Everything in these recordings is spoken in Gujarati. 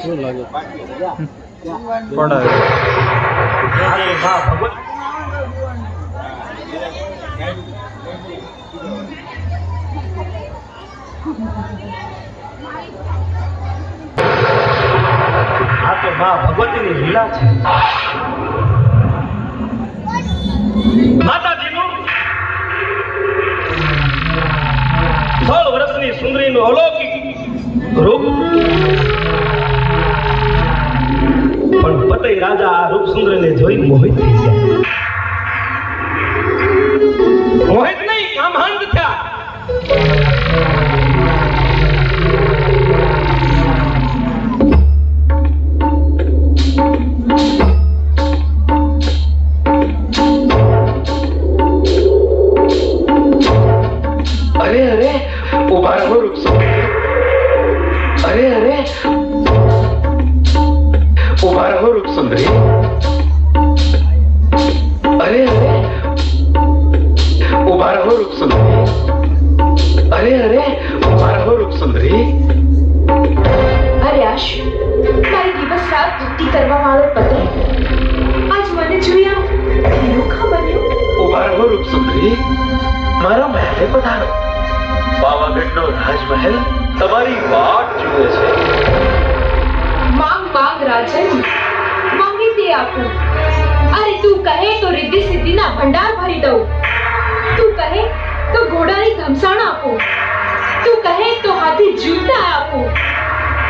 શું લાગે પડાવે આ તો માં ભગવતીની લીલા છે માતાજીનું સોળ વર્ષની સુંદરીનું અલૌકિક રૂપ. પણ પતઈ રાજા આ રૂપ સુંદરીને જોઈ મોહિત થઈ ગયા. મોહિત નહીં કામહાંત થયા. તું કહે તો રિદ્ધિ સિદ્ધિના ભંડાર ભરી દઉં. તું કહે તો ઘોડાની ધમસાણ આપું. તું કહે તો હાથી જૂતા આપું.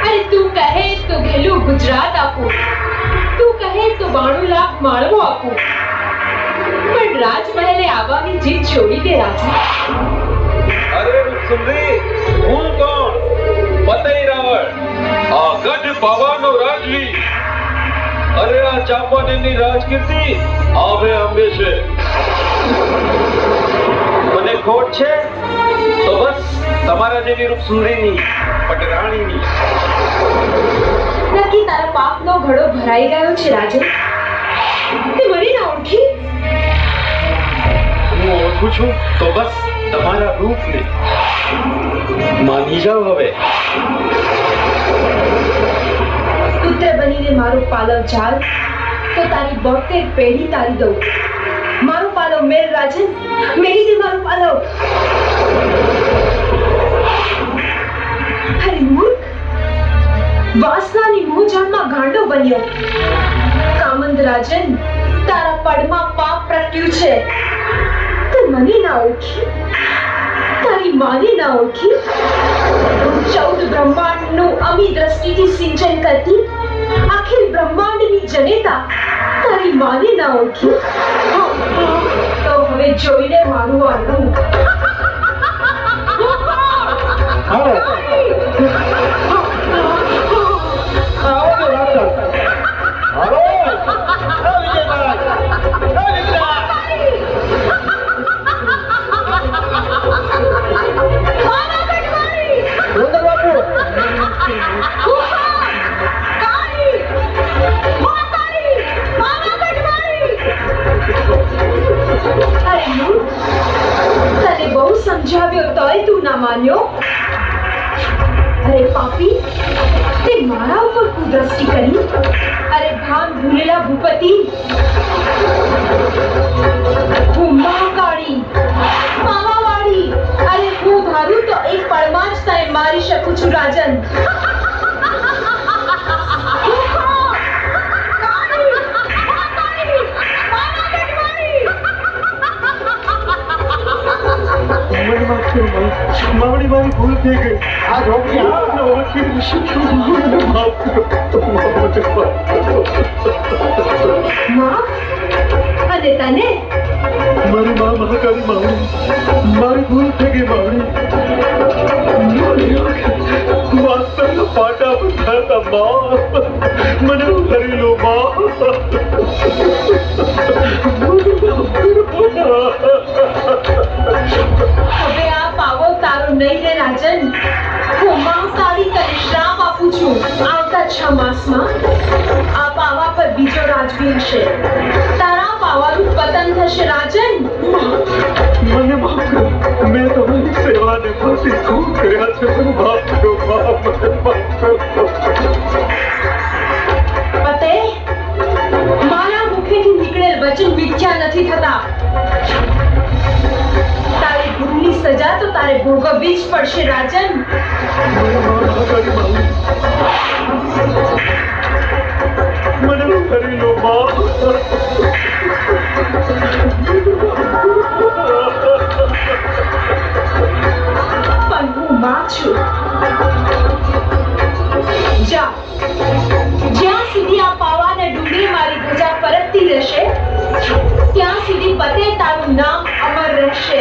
અરે તું કહે તો ઘેલું ગુજરાત આપું. તું કહે તો બાણું લાખ માળવો આપું. પણ રાજમહેલે આવવાની જીત છોડી દે રાજા. અરે સુંદરી હું કોણ? પતઈ રાવણ આ ગઢ પાવાનો રાજવી અરે આ ચાંપાનેરની રાજકીર્તિ આવે અંબે છે. મને ખોટ છે? તો બસ તમારા જેવી રૂપ સુંદરીની પટરાણીની. નક્કી તારા પાપનો ઘડો ભરાઈ ગયો છે રાજે. તે મને ના ઓળખી. હું ઓળખું છું તો બસ તમારા રૂપને. માની જાઓ હવે. પુત્ર બનીને મારો પાલવ ચાલ, તો તારી બોતેર પેઢી તારી દઉં. મારો પાલવ મેળ રાજન મેળી દે મારો પાલવ. અરે મૂર્ખ, વાસનાની મોજામાં ગાંડો બન્યો. કામંદ રાજન તારા પડમાં પાપ પ્રગટ્યું છે. તું મને ના ઓળખી? તારી માને ના ઓળખી? ચૌદ બ્રહ્માંડનું અમી દ્રષ્ટિથી સિંચન કરતી અખિલ બ્રહ્માંડની જનેતા તારી માને ના ઓળખી. તો હવે જોઈને મારું આ શકું છું રાજન મારી મારી ભૂલ થઈ ગઈ આ રોગી આપને ઓળખી માફ કરો માફ અને તને મારી મા મહાકાળી માવડી, મારી ભૂલ થઈ ગઈ માવડી વાસ્તવના પાટા બંધાતા મા મને ઉતારી લો હવે આ પાવો તારો નહીં રે રાજન. હું મહાકાળી તને શ્રાપ આપું છું. આવતા છ માસમાં આ પાવા પર બીજો રાજવી હશે. થશે રાજન મને માફ કરો. મેં તમારી સેવાને ફાંસી શું કર્યા છે? માફ કરો માફ કરો પતે મારા મુખેથી નીકળેલ વચન મિથ્યા નથી થતા. તારે ગુરુની સજા તો તારે ભોગવવી જ પડશે રાજન. મને કરી લો બાપ છું. જા. જ્યાં સુધી આ પાવાને ડુંગળી મારી ધજા પરતતી રહેશે, ત્યાં સુધી પતે તારું નામ અમર રહેશે.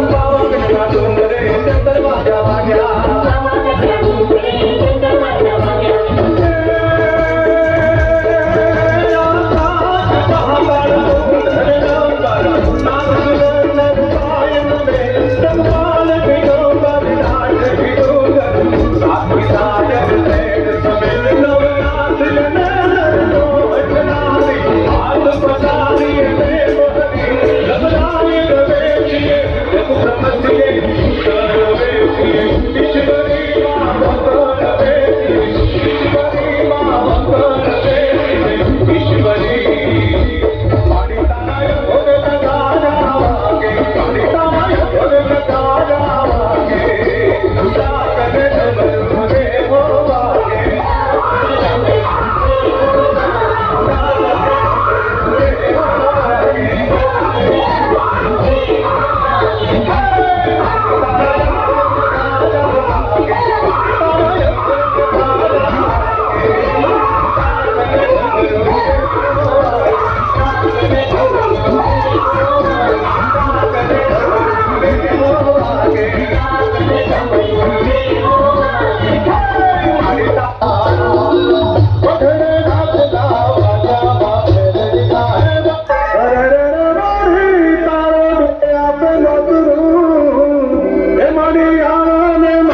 કે